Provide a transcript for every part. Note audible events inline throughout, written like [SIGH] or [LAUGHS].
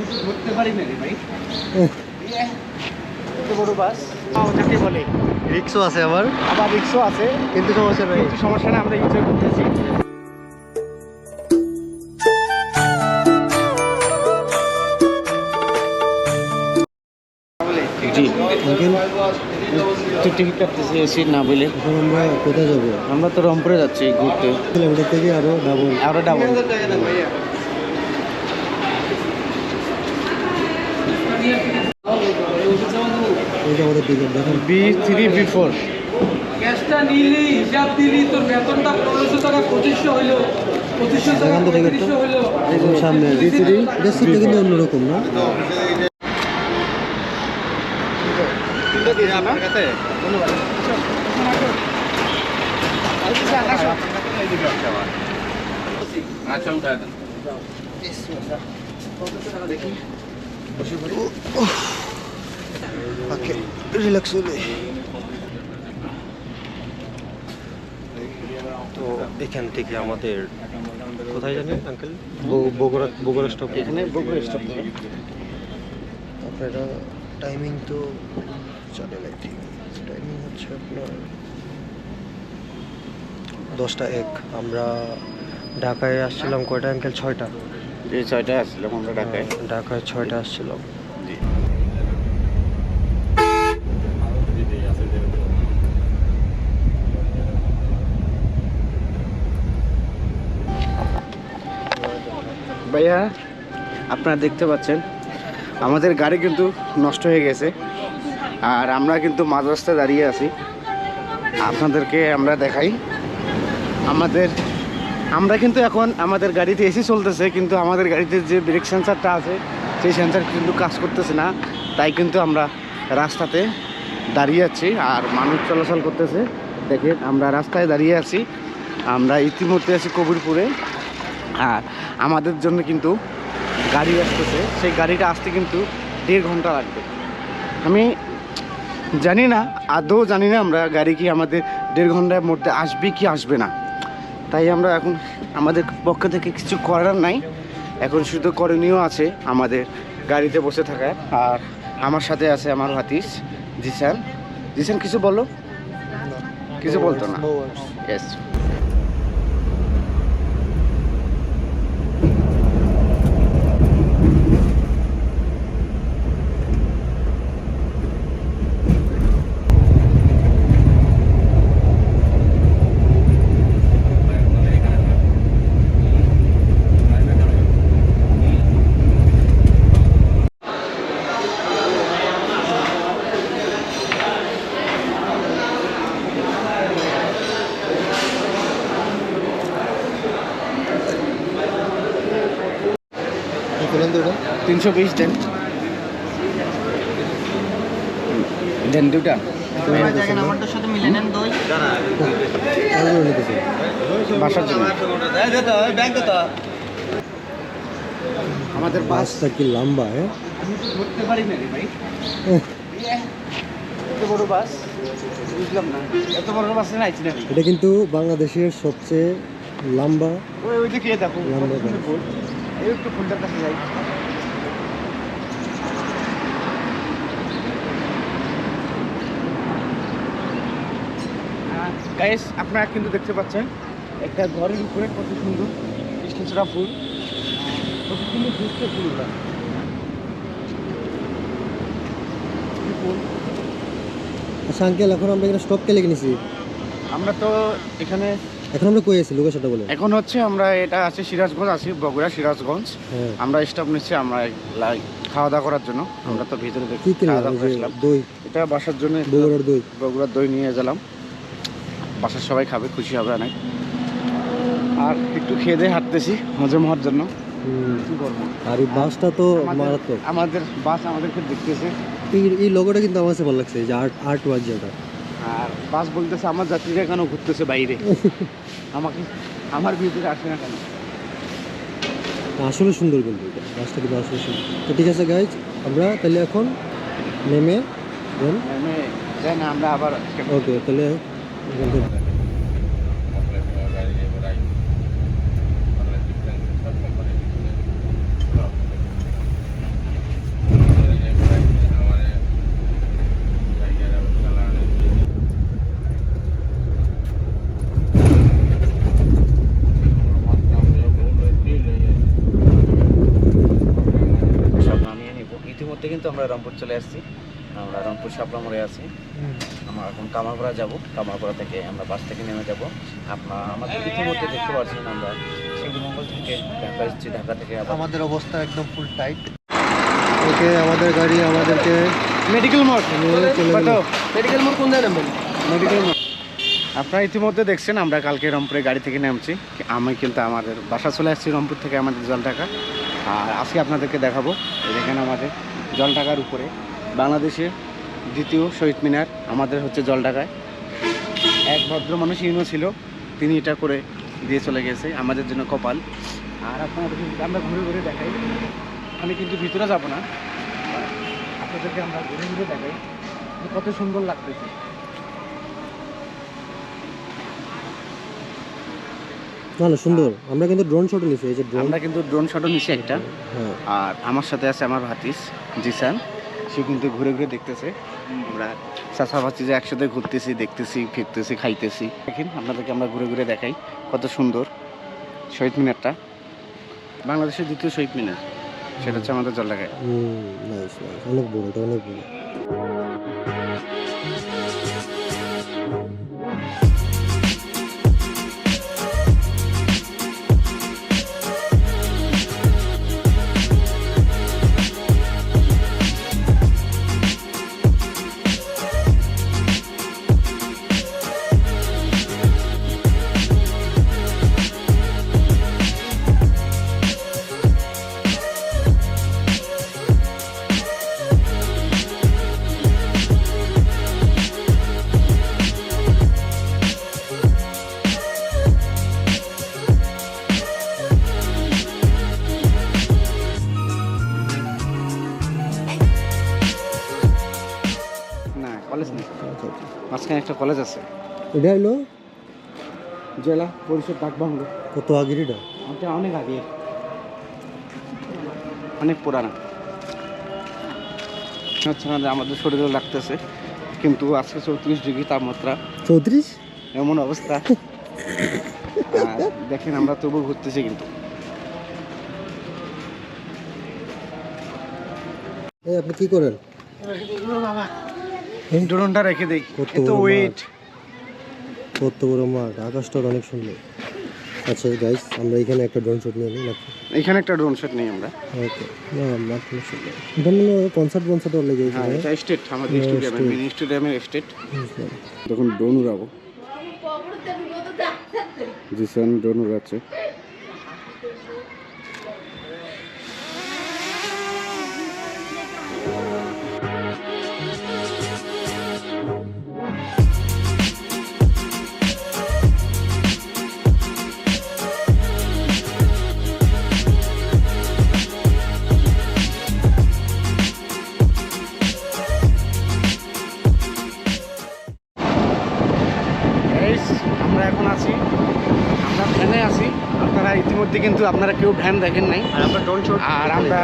আমি তো ধরতে পারি না রে ভাই এত বড় বাস। যাকে বলে। রিক্সও আছে আবার আবার রিক্সও আছে। কিন্তু সমস্যা নেই। কিছু সমস্যা নেই আমরা এনজয় করতেছি। টিকিট না বলে। এখন আমরা কোথায় যাব? আমরা তো রংপুরে যাচ্ছি ঘুরতে। ওটা থেকে আরও ডাবল আরও ডাবল এটা আমাদের টিকিট দেখেন। B three B four. গ্যাসটা নিলি হিসাব দিলি তোর বেতনটা পনেরোশো টাকা পঁচিশশো হইল। পঁচিশশো টাকা দেখান তো টিকিটটা। পঁয়ত্রিশশো হইল। এটা সিটটা কিন্তু অন্যরকম না? ওকে রিল্যাক্স হলে। তো এখান থেকে আমাদের কোথায় জানেন আঙ্কেল বগুড়া বগুড়া স্টপ এখানে বগুড়া স্টপ আপনারা টাইমিং তো জানেন আই থিঙ্ক টাইমিং হচ্ছে আপনার দশটা এক। আমরা ঢাকায় আসছিলাম কয়টা আঙ্কেল ছয়টা। এই ছয়টায় আসছিলাম আমরা ঢাকায়। ঢাকায় ছয়টা আসছিলাম। ভাইয়া, আপনারা দেখতে পাচ্ছেন, আমাদের গাড়ি কিন্তু নষ্ট হয়ে গেছে, আর আমরা কিন্তু মাঝ রাস্তায় দাঁড়িয়ে আছি। আপনাদেরকে আমরা দেখাই। আমাদের, আমরা কিন্তু এখন আমাদের গাড়িতে এসি চলতেছে, কিন্তু আমাদের গাড়িতে যে ব্রেক সেন্সারটা আছে, সেই সেন্সার কিন্তু কাজ করতেছে না। তাই কিন্তু আমরা রাস্তাতে দাঁড়িয়ে আছি আর মানুষ চলাচল করতেছে। দেখেন, আমরা রাস্তায় দাঁড়িয়ে আছি। আমরা ইতিমধ্যে আছি কবিরপুরে। আর আমাদের জন্য কিন্তু গাড়ি আসতেছে। সেই গাড়িটা আসতে কিন্তু দেড় ঘণ্টা লাগবে। আমি জানি না, আদৌ জানি না আমরা গাড়ি কি আমাদের দেড় ঘণ্টার মধ্যে আসবে কি আসবে না। তাই আমরা এখন আমাদের পক্ষ থেকে কিছু করার নাই। এখন শুধু করণীয় আছে আমাদের গাড়িতে বসে থাকা। আর আমার সাথে আছে আমার হাতিস জিসান? জিসান কিছু বলো। কিছু বলতো না। ইয়েস তো তিনশো বিশ দেন দেন দুটা। বাসার জন্য। আমাদের বাস বাসটা কি লম্বা হ্যাঁ আমি পারি না রে ভাই। এত বড় বাস বুঝলাম না। এত বড় বাসে না এটা কিন্তু বাংলাদেশের সবচেয়ে লম্বা ওই ওই দেখো লম্বা একটু ফুলটার কাছে যাই। গাইস আপনারা কিন্তু দেখতে পাচ্ছেন একটা ঘরের উপরে কত সুন্দর কৃষ্ণচূড়া ফুল। কত সুন্দর ফুলগুলো কি ফুল? আচ্ছা আঙ্কেল এখন আমরা এখানে স্টপ কেলে কিনেছি আমরা তো এখানে এখন আমরা কই আছি? লোকেশনটা বলেন। এখন হচ্ছে আমরা এটা আছে সিরাজগঞ্জ আছি বগুড়া সিরাজগঞ্জ। হ্যাঁ। আমরা স্টাফ নিচ্ছি আমরা লাই- খাওয়া দাওয়া করার জন্য। আমরা তো ভিতরে দেখি কি খাওয়া দাওয়া দই। এটা বাসার জন্য বগুড়ার দই। বগুড়ার দই নিয়ে গেলাম। বাসার সবাই খাবে খুশি হবে অনেক। আর একটু খেয়ে দিয়ে হাঁটতেছি হজম হওয়ার জন্য। কি করব? আর এই বাসটা তো আমাদের- মারাত্মক। আমাদের বাস আমাদেরকে দেখতেছে। এই লোগোটা কিন্তু আমার কাছে ভালো লাগছে যে আর্ট আর্ট ওয়ার্ড যেটা। আর বাস বলতেছে আমার যাত্রীরা কেন ঘুরতেছে বাইরে? [LAUGHS] আমাকে আমার ভিতরে আসে না কেন? আসলে সুন্দর বলব এটা বাসটা কিন্তু আসলে সুন্দর। তো ঠিক আছে গাইজ আমরা তাহলে এখন নেমে দেন আমরা আবার ওকে তাহলে এখান থেকে- কিন্তু আমরা রংপুর চলে আসছি। আমরা রংপুর শাপলা মোড়ে আছি আমরা এখন কামারপাড়া যাব। কামারপাড়া থেকে আমরা বাস থেকে নেমে যাব। আপনার আমাদের ইতিমধ্যে দেখতে পাচ্ছেন আমরা সিঙ্গুমঙ্গল থেকে ঢাকা এসেছি। ঢাকা থেকে আমাদের অবস্থা একদম ফুল টাইট ওকে আমাদের গাড়ি আমাদেরকে মেডিকেল মোড়। মেডিকেল মোড়। কোন জায়গায় মেডিকেল মোড়। আপনারা ইতিমধ্যে দেখছেন আমরা কালকে রংপুরে গাড়ি থেকে নামছি। আমি কিন্তু আমাদের বাসা চলে আসছি রংপুর থেকে আমাদের জল ঢাকা আর আজকে আপনাদেরকে দেখাবো। এখানে দেখেন আমাদের জলটাকার উপরে। বাংলাদেশের দ্বিতীয় শহীদ মিনার আমাদের হচ্ছে জলটাকায় এক ভদ্র মানুষ ইউনো ছিল, তিনি এটা করে দিয়ে চলে গেছে আমাদের জন্য কপাল। আর আপনাদের আমরা ঘুরে ঘুরে দেখাই, আমি কিন্তু ভিতরে যাব না আপনাদেরকে আমরা ঘুরে ঘুরে দেখাই কত সুন্দর লাগতেছে। না সুন্দর। আমরা কিন্তু ড্রোন শট নিছি এই যে ড্রোন আমরা কিন্তু ড্রোন শটও নিছি একটা। হ্যাঁ। আর আমার সাথে আছে আমার ভাতিস জিসান। সে কিন্তু ঘুরে ঘুরে দেখতেছে। আমরা চাষা ভাতি যে একসাথে ঘুরতেছি দেখতেছি ফিরতেছি খাইতেছি। দেখেন আপনাদেরকে আমরা ঘুরে ঘুরে দেখাই কত সুন্দর শহীদ মিনারটা। বাংলাদেশের দ্বিতীয় শহীদ মিনার। সেটা হচ্ছে আমাদের নাইস নাইস অনেক বড় এটা অনেক বড়। মাঝখানে একটা কলেজ আছে। এটা হলো জেলা পরিষদ ডাকবাংলো কত আগের এটা? ওটা অনেক আগে অনেক পুরানা। হচ্ছে না আমাদের শরীরে লাগতেছে কিন্তু আজকে চৌত্রিশ ডিগ্রি তাপমাত্রা। চৌত্রিশ? এমন অবস্থা। [LAUGHS] আর দেখেন আমরা তবু ঘুরতেছি কিন্তু। এই আপনি কি করেন? এই? ড্রোনটা রেখে দেই। কত এত ওয়েট কত বড় মাঠ। আকাশটা অনেক সুন্দর। আচ্ছা গাইস আমরা এখানে একটা ড্রোন শট নিয়ে নিই নাকি? এখানে একটা ড্রোন শট নেই আমরা। ওকে। না মাঠ অনেক সুন্দর। এটা মনে হয় কনসার্ট কনসার্ট হলে গিয়েছে হ্যাঁ এটা স্টেট আমাদের state. মিনি স্টেডিয়ামের স্টেট তখন ড্রোন উড়াবো। জিসান ড্রোন উড়াচ্ছে। কিন্তু আপনারা কেউ ভ্যান দেখেন নাই। আর আমরা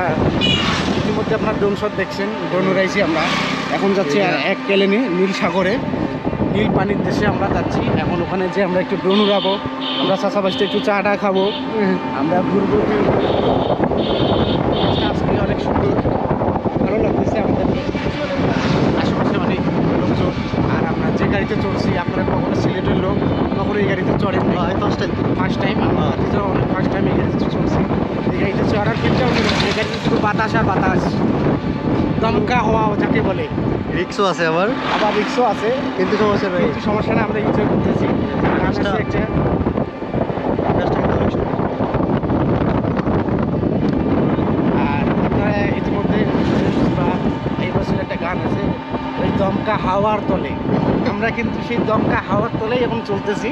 ইতিমধ্যে আপনার ড্রোন শট দেখছেন ড্রোন উড়াইছি আমরা। এখন যাচ্ছি এক কেলেনি নীল সাগরে। নীল পানির দেশে আমরা যাচ্ছি। এখন ওখানে যে আমরা একটু ড্রোন উড়াবো আমরা চাষাবাসটা একটু চা টা খাব। আমরা ঘুরবো আজকে অনেক সুন্দর ভালো লাগতেছে লোকজন আর আমরা যে গাড়িতে চড়ছি আপনারা কখনো সিলেটের লোক কখনো এই গাড়িতে চড়েন ফার্স্ট টাইম ফার্স্ট টাইম আমার অনেক ফার্স্ট টাইম এই গাড়িতে চড়ছি। এই গাড়িতে চড়ার কীরকম? এই গাড়িতে শুধু বাতাস আর বাতাস। দমকা হওয়া যাকে বলে। রিক্সও আছে আবার। আবার রিক্সও আছে। কিন্তু সমস্যা নেই। কিন্তু সমস্যা না আমরা এনজয় করতেছি। একটা আর আপনারা ইতিমধ্যে বা এই বছর একটা গান আছে ওই দমকা হাওয়ার তলে। আমরা কিন্তু সেই দমকা হাওয়ার তলেই এখন চলতেছি।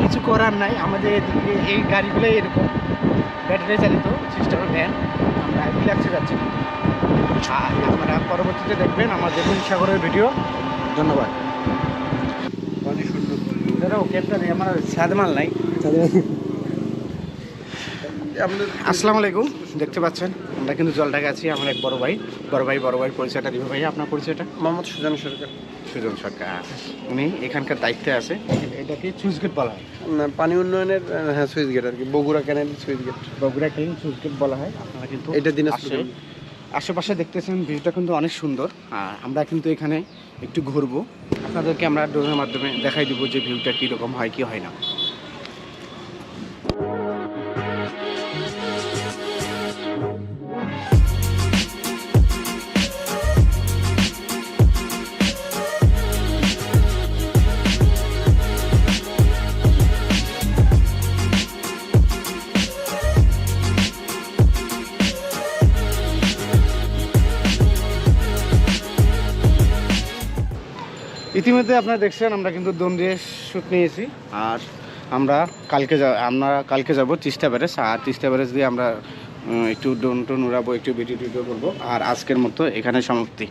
কিছু করার নাই আমাদের এদিকে এই গাড়িগুলোই এরকম। ব্যাটারি চালিত সিস্টেমের ভ্যান। আমরা রিল্যাক্সে যাচ্ছি। আর আপনারা পরবর্তীতে দেখবেন আমাদের সাগরের ভিডিও। ধন্যবাদ। আসসালামু আলাইকুম দেখতে পাচ্ছেন? আমরা কিন্তু জলটাকে আছি আমার এক বড় ভাই। বড় ভাই বড় ভাই পরিচয়টা দিবে ভাই আপনার পরিচয়টা? মোহাম্মদ সুজন সরকার। সুজন সরকার। উনি এখানকার দায়িত্বে আছে। এটাকে চুজ গেট বলা হয়। পানি উন্নয়নের হ্যাঁ সুইচ গেট আর কি Bogura canal switch gate Bogura ক্লিন চুজ গেট বলা হয়। আপনারা কিন্তু এটা দিনাজপুর আশেপাশে দেখতেছেন ভিউটা কিন্তু অনেক সুন্দর। আর আমরা কিন্তু এখানে একটু ঘুরবো। আপনাদেরকে আমরা ড্রোনের মাধ্যমে দেখাই দিব যে ভিউটা কীরকম হয় কি হয় না। ইতিমধ্যে আপনারা দেখছেন, আমরা কিন্তু দোন দিয়ে শ্যুট নিয়েছি। আর আমরা কালকে যা আমরা কালকে যাব তিস্তা ব্যারেজ। আর তিস্তা ব্যারেজ দিয়ে আমরা একটু ডোন টোন উড়াবো একটু ভিডিও টিডিও করব। আর আজকের মতো এখানে সমাপ্তি।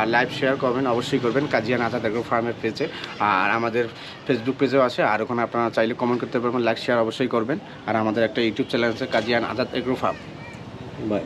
আর লাইভ শেয়ার করবেন অবশ্যই করবেন কাজিয়ান আজাদ এগ্রো ফার্মের পেজে আর আমাদের ফেসবুক পেজেও আছে। আর ওখানে আপনারা চাইলে কমেন্ট করতে পারবেন লাইক শেয়ার অবশ্যই করবেন। আর আমাদের একটা ইউটিউব চ্যানেল আছে Kazian Azad agro farm by